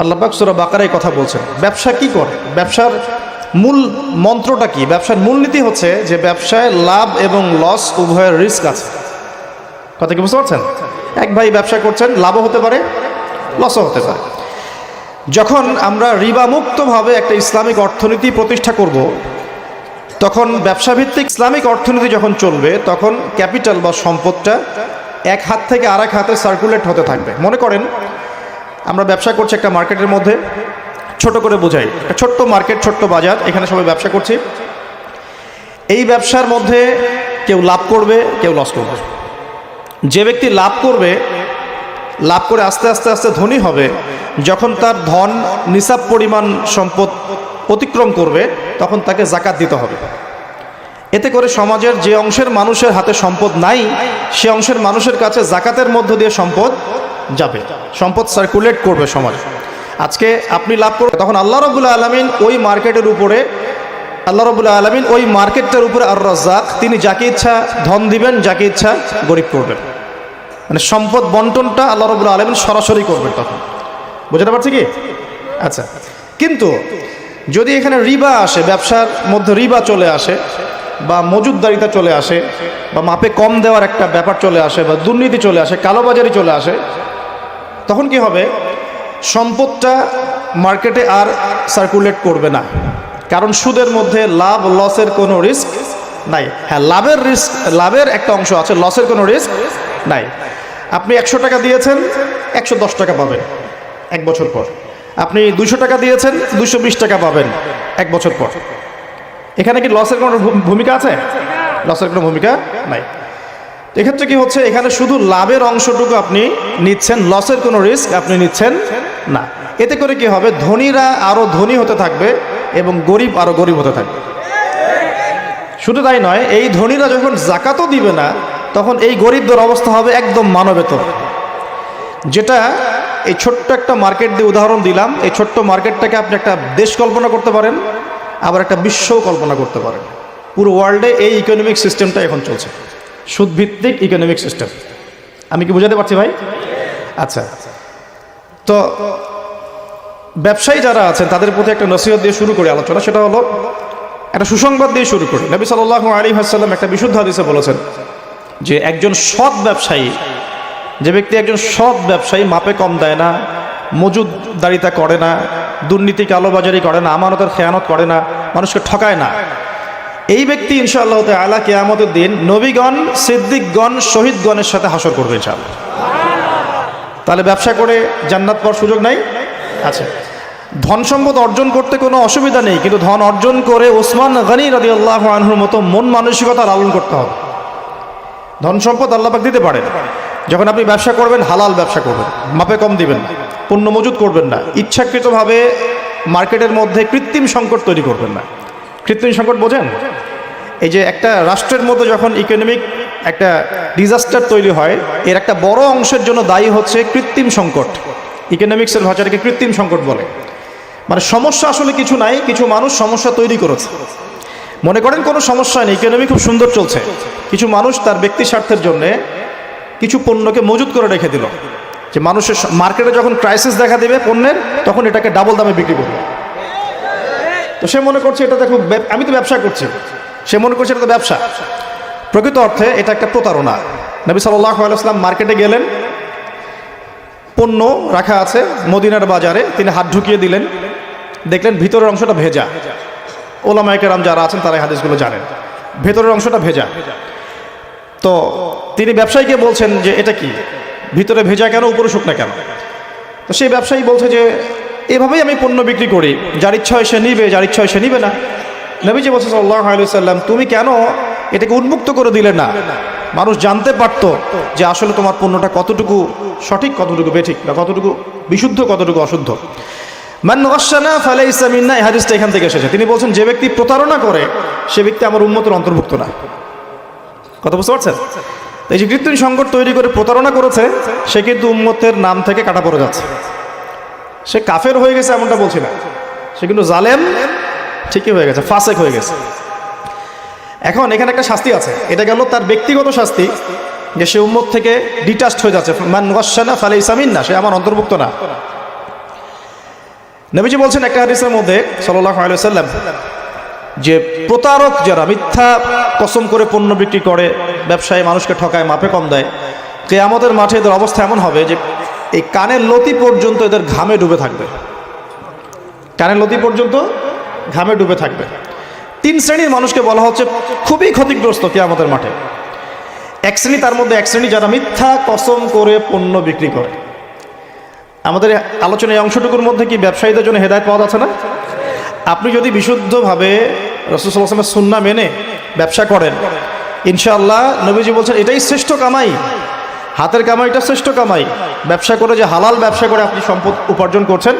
আল্লাহ পাক সুরা বাকারাই কথা বলছেন। ব্যবসা কি করে? ব্যবসার মূল মন্ত্রটা কি? ব্যবসার মূলনীতি হচ্ছে যে ব্যবসায় লাভ এবং লস উভয়ের রিস্ক আছে। কথা কি বুঝতে পারছেন? এক ভাই ব্যবসা করছেন, লাভও হতে পারে, লসও হতে পারে। যখন আমরা রিবামুক্তভাবে একটা ইসলামিক অর্থনীতি প্রতিষ্ঠা করব, তখন ব্যবসাভিত্তিক ইসলামিক অর্থনীতি যখন চলবে, তখন ক্যাপিটাল বা সম্পদটা এক হাত থেকে আরেক হাতে সার্কুলেট হতে থাকবে। মনে করেন আমরা ব্যবসা করছি একটা মার্কেটের মধ্যে, ছোট করে বোঝাই। একটা ছোট্ট মার্কেট, ছোট্ট বাজার, এখানে সবাই ব্যবসা করছি। এই ব্যবসার মধ্যে কেউ লাভ করবে, কেউ লস করবে। যে ব্যক্তি লাভ করবে, লাভ করে আস্তে আস্তে আস্তে ধনী হবে, যখন তার ধন নিসাব পরিমাণ সম্পদ অতিক্রম করবে, তখন তাকে জাকাত দিতে হবে। এতে করে সমাজের যে অংশের মানুষের হাতে সম্পদ নাই, সে অংশের মানুষের কাছে জাকাতের মধ্য দিয়ে সম্পদ যাবে। সম্পদ সার্কুলেট করবে সমাজ। আজকে আপনি লাভ করবেন তখন আল্লাহ রবুল্লা আলমিন ওই মার্কেটের উপরে আল্লাহ রবুল্লা আলমিন ওই মার্কেটটার উপরে আর রাজ্জাক তিনি যাকে ইচ্ছা ধন দিবেন, যাকে ইচ্ছা গরিব করবেন। মানে সম্পদ বন্টনটা আল্লাহ রবুল্লা আলমিন সরাসরি করবেন তখন। বুঝতে পারছি কি? আচ্ছা। কিন্তু যদি এখানে রিবা আসে, ব্যবসার মধ্যে রিবা চলে আসে, বা মজুদদারিতা চলে আসে, বা মাপে কম দেওয়ার একটা ব্যাপার চলে আসে, বা দুর্নীতি চলে আসে, কালোবাজারি চলে আসে তখন কি হবে? সম্পদটা মার্কেটে আর সার্কুলেট করবে না। কারণ সুদের মধ্যে লাভ লসের কোনো রিস্ক নাই। হ্যাঁ লাভের রিস্ক লাভের একটা অংশ আছে লসের কোনো রিস্ক নাই। আপনি একশো টাকা দিয়েছেন, একশো দশ টাকা পাবেন এক বছর পর। আপনি দুশো টাকা দিয়েছেন দুশো বিশ টাকা পাবেন এক বছর পর। এখানে কি লসের কোনো ভূমিকা আছে? লসের কোনো ভূমিকা নাই। এক্ষেত্রে কি হচ্ছে? এখানে শুধু লাভের অংশটুকু আপনি নিচ্ছেন, লসের কোনো রিস্ক আপনি নিচ্ছেন না। এতে করে কি হবে? ধনীরা আরও ধনী হতে থাকবে এবং গরিব আরও গরিব হতে থাকবে। শুধু তাই নয়, এই ধনীরা যখন জাকাতও দিবে না, তখন এই গরিবদের অবস্থা হবে একদম মানবেতর। যেটা এই ছোট্ট একটা মার্কেট দিয়ে উদাহরণ দিলাম, এই ছোট্ট মার্কেটটাকে আপনি একটা দেশ কল্পনা করতে পারেন, আবার একটা বিশ্বও কল্পনা করতে পারেন। পুরো ওয়ার্ল্ডে এই ইকোনমিক সিস্টেমটা এখন চলছে। সুদভিত্তিক ইকোনমিক সিস্টেম আমি কি বুঝাতে পারছি ভাই? আচ্ছা। তো ব্যবসায়ী যারা আছেন, তাদের প্রতি একটা নসিহত দিয়ে শুরু করি আলোচনা। সেটা হলো, একটা সুসংবাদ দিয়ে শুরু করি। নবী সাল্লাহ আলী হাসাল্লাম একটা বিশুদ্ধ হাদিসে বলেছেন যে, একজন সৎ ব্যবসায়ী, যে ব্যক্তি একজন সৎ ব্যবসায়ী মাপে কম দেয় না মজুদদারিতা করে না, দুর্নীতি কালোবাজারি করে না, আমানতের খেয়ানত করে না, মানুষকে ঠকায় না এই ব্যক্তি ইনশাআল্লাহ আলা কেয়ামতের দিন নবীগণ, সিদ্দিকগণ, শহীদগণের সাথে হাসর করবে ইনশাআল্লাহ। তাহলে ব্যবসা করে জান্নাত পাওয়ার সুযোগ নাই? আচ্ছা। ধন সম্পদ অর্জন করতে কোনো অসুবিধা নেই, কিন্তু ধন অর্জন করে ওসমান গনি রাদি আল্লাহ আনহুর মতো মন মানসিকতা লালন করতে হবে। ধন সম্পদ আল্লাপাক দিতে পারেন। যখন আপনি ব্যবসা করবেন, হালাল ব্যবসা করবেন, মাপে কম দিবেন পণ্য মজুত করবেন না, ইচ্ছাকৃতভাবে মার্কেটের মধ্যে কৃত্রিম সংকট তৈরি করবেন না। কৃত্রিম সংকট বোঝেন? এই যে একটা রাষ্ট্রের মধ্যে যখন ইকোনমিক একটা ডিজাস্টার তৈরি হয়, এর একটা বড় অংশের জন্য দায়ী হচ্ছে কৃত্রিম সংকট। ইকোনমিক্সের ভাষাটাকে কৃত্রিম সংকট বলে। মানে সমস্যা আসলে কিছু নাই, কিছু মানুষ সমস্যা তৈরি করেছে। মনে করেন কোনো সমস্যা নেই ইকোনমি খুব সুন্দর চলছে। কিছু মানুষ তার ব্যক্তি স্বার্থের জন্যে কিছু পণ্যকে মজুত করে রেখে দিল। যে মানুষের মার্কেটে যখন ক্রাইসিস দেখা দেবে পণ্যের, তখন এটাকে ডাবল দামে বিক্রি করবে। তো সে মনে করছে এটা দেখো আমি তো ব্যবসা করছি। সে মনে করছে এটা তো ব্যবসা। প্রকৃত অর্থে এটা একটা প্রতারণা। নবী সাল্লাহ আলাইসলাম মার্কেটে গেলেন, পণ্য রাখা আছে মদিনার বাজারে, তিনি হাত ঢুকিয়ে দিলেন। দেখলেন ভিতরের অংশটা ভেজা। ওলামায়কেরাম যারা আছেন তারা হাদিসগুলো জানেন। ভেতরের অংশটা ভেজা। তো তিনি ব্যবসায়ীকে বলছেন যে, এটা কি? ভিতরে ভেজা কেন? উপরে শুকনা কেন? তো সেই ব্যবসায়ী বলছে যে এভাবেই আমি পণ্য বিক্রি করি। যার ইচ্ছা হয় সে নিবে, যার ইচ্ছা হয় সে নিবে না। নবীজি বলছে সাল্লাহ আলুসাল্লাম তুমি কেন এটাকে উন্মুক্ত করে দিলে না? মানুষ জানতে পারত যে আসলে তোমার পণ্যটা কতটুকু সঠিক, কতটুকু বেঠিক বা কতটুকু বিশুদ্ধ, কতটুকু অশুদ্ধ। মান নসানা ফালে ইসলামিন্না এই হাদিসটা এখান থেকে এসেছে। তিনি বলছেন, যে ব্যক্তি প্রতারণা করে, সে ব্যক্তি আমার উন্মতের অন্তর্ভুক্ত না। কথা বুঝতে পারছেন? এই যে কৃত্রিম সংকট তৈরি করে প্রতারণা করেছে, সে কিন্তু উন্মতের নাম থেকে কাটা পড়ে যাচ্ছে। সে কাফের হয়ে গেছে এমনটা বলছি না। সে কিন্তু জালেম, ঠিকই হয়ে গেছে, ফাসেক হয়ে গেছে। এখন এখানে একটা শাস্তি আছে। এটা গেল তার ব্যক্তিগত শাস্তি, যে সে উম্মত থেকে ডিটাচড হয়ে যাচ্ছে। মান ওয়াসানা ফালে ইসামিন না সে আমার অন্তর্ভুক্ত না। নবীজি বলছেন একটা হাদিসের মধ্যে সাল্লাহ আলাইসাল্লাম যে প্রতারক যারা মিথ্যা কসম করে পণ্য বিক্রি করে, ব্যবসায়ী মানুষকে ঠকায়, মাপে কম দেয়, কেয়ামতের মাঠে এদের অবস্থা এমন হবে যে এই কানের লতি পর্যন্ত এদের ঘামে ডুবে থাকবে। কানের লতি পর্যন্ত ঘামে ডুবে থাকবে। তিন শ্রেণির মানুষকে বলা হচ্ছে খুবই ক্ষতিগ্রস্ত কে আমাদের মাঠে। এক শ্রেণি তার মধ্যে এক শ্রেণি যারা মিথ্যা, কসম করে পণ্য বিক্রি করে। আমাদের আলোচনা এই অংশটুকুর মধ্যে কি ব্যবসায়ীদের জন্য হেদায়ত পাওয়া যাচ্ছে না? আপনি যদি বিশুদ্ধভাবে রসুলামের সুন্না মেনে ব্যবসা করেন, ইনশাআল্লাহ নবীজি বলছেন, এটাই শ্রেষ্ঠ কামাই। হাতের কামাইটা শ্রেষ্ঠ কামাই। ব্যবসা করে যে হালাল ব্যবসা করে আপনি সম্পদ উপার্জন করছেন।